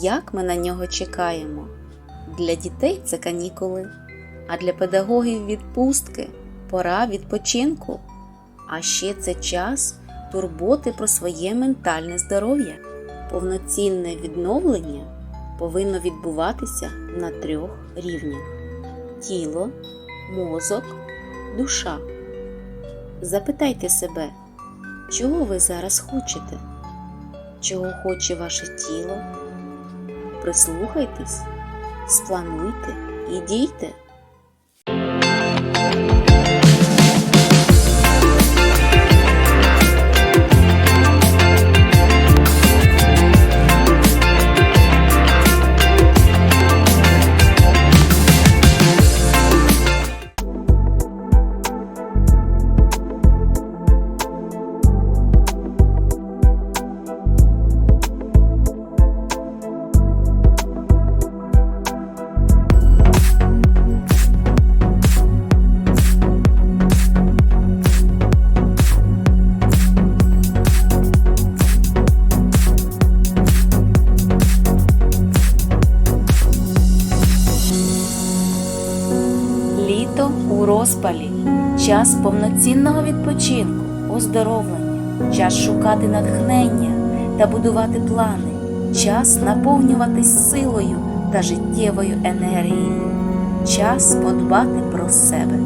як ми на нього чекаємо. Для дітей це канікули, а для педагогів відпустки, пора відпочинку. А ще це час турботи про своє ментальне здоров'я. Повноцінне відновлення повинно відбуватися на трьох рівнях: тіло, мозок, душа. Запитайте себе, чого ви зараз хочете? Чого хоче ваше тіло? Прислухайтесь, сплануйте і дійте. Літо у розпалі, час повноцінного відпочинку, оздоровлення, час шукати натхнення та будувати плани, час наповнюватись силою та життєвою енергією, час подбати про себе.